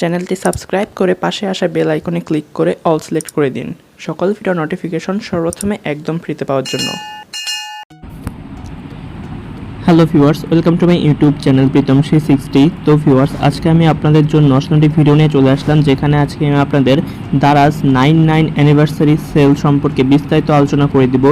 চ্যানেলটি সাবস্ক্রাইব করে পাশে আসা বেল আইকনে ক্লিক করে অল সিলেক্ট করে দিন। সকল ভিডিও নোটিফিকেশন সর্বপ্রথমে একদম ফ্রিতে পাওয়ার জন্য। Hello viewers, welcome to my YouTube channel Pritam Shri sixty. তো ভিউয়ার্স, আজকে আমি আপনাদের জন্য অসনটি ভিডিও নিয়ে চলে আসলাম, যেখানে আজকে আমি আপনাদের Daraz nine nine anniversary sale সম্পর্কে বিস্তারিত আলোচনা করে দিব,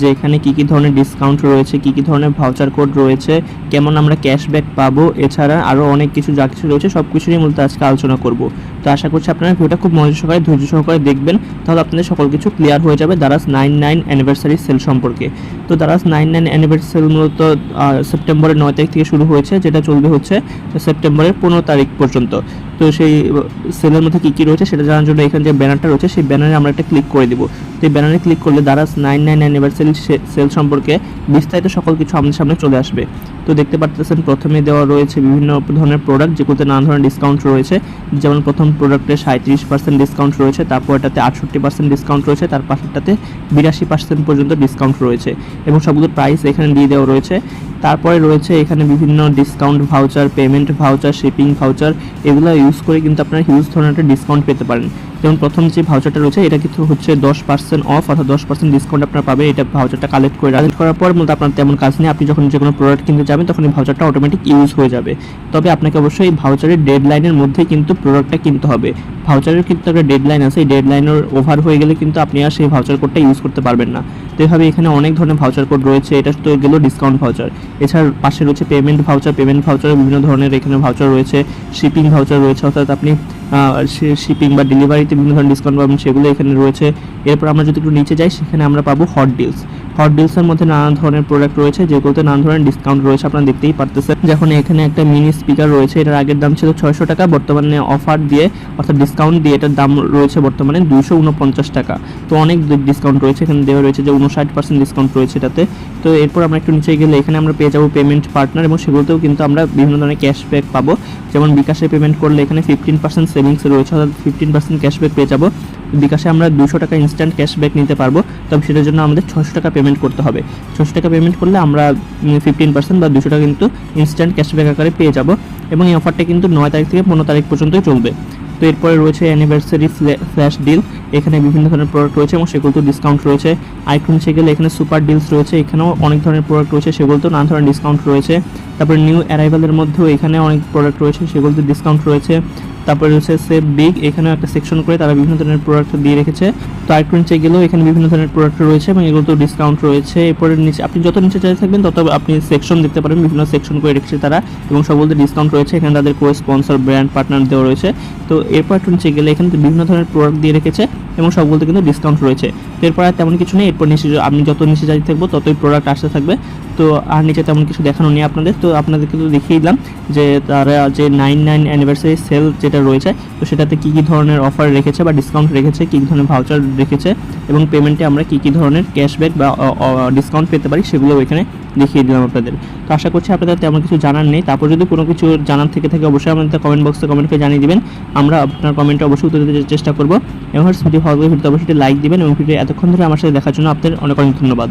যে এখানে কী কী ধরনের ডিসকাউন্ট রয়েছে, কী কী ধরনের ভাউচার কোড রয়েছে, কেমন আমরা ক্যাশব্যাক পাবো, এছাড়া আরও অনেক কিছু যা কিছু রয়েছে সব কিছু নিয়ে মূলত আজকে আলোচনা করব। তো আশা করছি আপনারা ভিডিওটা খুব মনোযোগ সহকারে, ধৈর্য সহকারে দেখবেন। তাহলে আপনাদের সকল কিছু ক্লিয়ার হয়ে যাবে Daraz nine nine anniversary sale সম্পর্কে। তো দারাজ নাইন নাইন অ্যানিভার্সারি মূলত সেপ্টেম্বরের নয় তারিখ থেকে শুরু হয়েছে, যেটা চলবে হচ্ছে সেপ্টেম্বরের পনেরো তারিখ পর্যন্ত। তো সেই সেলের মধ্যে কী কী রয়েছে সেটা জানার জন্য এখানে যে ব্যানারটা রয়েছে, সেই ব্যানারে আমরা একটা ক্লিক করে দিব। তো এই ব্যানারে ক্লিক করলে Daraz nine nine anniversary sale সম্পর্কে বিস্তারিত সকল কিছু আমাদের সামনে চলে আসবে। তো দেখতে পাচ্ছেন প্রথমে দেওয়া রয়েছে বিভিন্ন ধরনের প্রোডাক্ট যেগুলোতে নানা ধরনের ডিসকাউন্ট রয়েছে। যেমন প্রথম প্রোডাক্টে সাঁত্রিশ পার্সেন্ট ডিসকাউন্ট রয়েছে, তারপরটাতে আটষট্টি পার্সেন্ট ডিসকাউন্ট রয়েছে, তার পাশেরটাতে বিরাশি পার্সেন্ট পর্যন্ত ডিসকাউন্ট রয়েছে। এবং সবগুলো প্রাইস এখানে দিয়ে দেওয়া রয়েছে। তারপরে রয়েছে এখানে বিভিন্ন discount voucher payment voucher shipping voucher এগুলো ইউজ করে কিন্তু আপনারা হিউজ ধরনের একটা ডিসকাউন্ট পেতে পারেন। যেমন প্রথম যে ভাউচারটা রয়েছে, এটা কিন্তু হচ্ছে দশ পার্সেন্ট অফ অর্থাৎ দশ পার্সেন্ট ডিসকাউন্ট আপনারা পাবে এটা ভাউচারটা কালেক্ট করে কালেক্ট করার পর মূলত আপনার তেমন কাজ নেই। আপনি যখন যে কোনো প্রোডাক্ট কিনতে যাবেন, তখন এই ভাউচারটা অটোমেটিক ইউজ হয়ে যাবে। তবে আপনাকে অবশ্যই এই ভাউচারের ডেড লাইনের মধ্যেই কিন্তু প্রোডাক্টটা কিনতে হবে। ভাউচারের কিন্তু একটা ডেড লাইন আছে। এই ডেড লাইনের ওভার হয়ে গেলে কিন্তু আপনি আর সেই ভাউচার কোডটা ইউজ করতে পারবেন না। তো এভাবে এখানে অনেক ধরনের ভাউচার কোড রয়েছে, এটা তো গেল ডিসকাউন্ট ভাউচার এছাড়া পাশে রয়েছে পেমেন্ট ভাউচার পেমেন্ট ভাউচার বিভিন্ন ধরনের এখানে ভাউচার রয়েছে শিপিং ভাউচার রয়েছে, অর্থাৎ আপনি শিপিং বা ডেলিভারিতে বিভিন্ন ধরনের ডিসকাউন্ট পাবেন, সেগুলো এখানে রয়েছে। এরপর আমরা যদি একটু নিচে যাই, সেখানে আমরা পাবো হট ডিলস হট ডিলসের মধ্যে নানা ধরনের প্রোডাক্ট রয়েছে, যেগুলোতে নানা ধরনের ডিসকাউন্ট রয়েছে, আপনারা দেখতেই পারতেছেন। যখন এখানে একটা মিনি স্পিকার রয়েছে, এটার আগের দাম ছিল ছয়শো টাকা, বর্তমানে অফার দিয়ে, অর্থাৎ ডিসকাউন্ট দিয়ে এটার দাম রয়েছে বর্তমানে দুশো উনপঞ্চাশ টাকা। তো অনেক ডিসকাউন্ট রয়েছে, এখানে দেওয়া রয়েছে যে উনষাট পার্সেন্ট ডিসকাউন্ট রয়েছে এটাতে। তো এরপর আমরা একটু নিচে গেলে, এখানে আমরা পেয়ে যাব পেমেন্ট পার্টনার এবং সেগুলোতেও কিন্তু আমরা বিভিন্ন ধরনের ক্যাশব্যাক পাবো। যেমন বিকাশে পেমেন্ট করলে এখানে ফিফটিন পার্সেন্ট সেভিংস রয়েছে, অর্থাৎ ফিফটিন পার্সেন্ট ক্যাশব্যাক পেয়ে যাব। বিকাশে আমরা দুশো টাকা ইনস্ট্যান্ট ক্যাশব্যাক নিতে পারব, তবে সেটার জন্য আমাদের ছশো টাকা পেমেন্ট করতে হবে। ছশো টাকা পেমেন্ট করলে আমরা ফিফটিন পার্সেন্ট বা দুশো টাকা কিন্তু ইনস্ট্যান্ট ক্যাশব্যাক আকারে পেয়ে যাব এবং এই অফারটা কিন্তু নয় তারিখ থেকে পনেরো তারিখ পর্যন্তই চলবে। তো এরপরে রয়েছে অ্যানিভার্সারি ফ্ল্যাশ ডিল এখানে বিভিন্ন ধরনের প্রোডাক্ট রয়েছে এবং সেগুলোতেও ডিসকাউন্ট রয়েছে। আইফোন গেলে এখানে সুপার ডিলস রয়েছে, এখানেও অনেক ধরনের প্রোডাক্ট রয়েছে সেগুলোতেও নানা ধরনের ডিসকাউন্ট রয়েছে। তারপরে নিউ অ্যারাইভালের মধ্যেও এখানে অনেক প্রোডাক্ট রয়েছে, সেগুলোতে ডিসকাউন্ট রয়েছে। তারপরে রয়েছে সেভ বিগ এখানেও একটা সেকশন করে তারা বিভিন্ন ধরনের প্রোডাক্ট দিয়ে রেখেছে। তো আরেকটু নিচে গেলেও এখানে বিভিন্ন ধরনের প্রোডাক্ট রয়েছে এবং এগুলোতেও ডিসকাউন্ট রয়েছে। এরপরে নিচে, আপনি যত নিচে চাই থাকবেন তত আপনি সেকশন দেখতে পারেন বিভিন্ন সেকশন করে রেখেছে তারা এবং সবগুলোতে ডিসকাউন্ট রয়েছে। এখানে তাদের কো স্পন্সর ব্র্যান্ড পার্টনার দেওয়া রয়েছে। তো এরপর একটু নিচে গেলে এখানে বিভিন্ন ধরনের প্রোডাক্ট দিয়ে রেখেছে এবং সবগুলোতে কিন্তু ডিসকাউন্ট রয়েছে। তো এরপর আর তেমন কিছু নেই। এরপর নিচে, আপনি যত নিচে যাই থাকব ততই প্রোডাক্ট আসতে থাকবে। তো আর নিচে তেমন কিছু দেখানো নেই আপনাদের। তো আপনাদেরকে তো দেখিয়ে দিলাম যে তারা যে নাইন নাইন অ্যানিভার্সারি সেল যেটা রয়েছে, তো সেটাতে কী কী ধরনের অফার রেখেছে বা ডিসকাউন্ট রেখেছে, কী কী ধরনের ভাউচার রেখেছে এবং পেমেন্টে আমরা কী কী ধরনের ক্যাশব্যাক বা ডিসকাউন্ট পেতে পারি সেগুলো এখানে দেখিয়ে দিলাম আপনাদের। তো আশা করছি আপনাদের তেমন কিছু জানার নেই। তারপর যদি কোনো কিছু জানার থেকে থাকে অবশ্যই আমাদের কমেন্ট বক্সে কমেন্ট করে জানিয়ে দিবেন। আমরা আপনার কমেন্টে অবশ্যই উত্তর দিতে চেষ্টা করব। এবং ভিডিও ভালো ভিডিও অবশ্যই লাইক দিবেন এবং ভিডিও এতক্ষণ ধরে আমার সাথে দেখার জন্য আপনাদের অনেক অনেক ধন্যবাদ।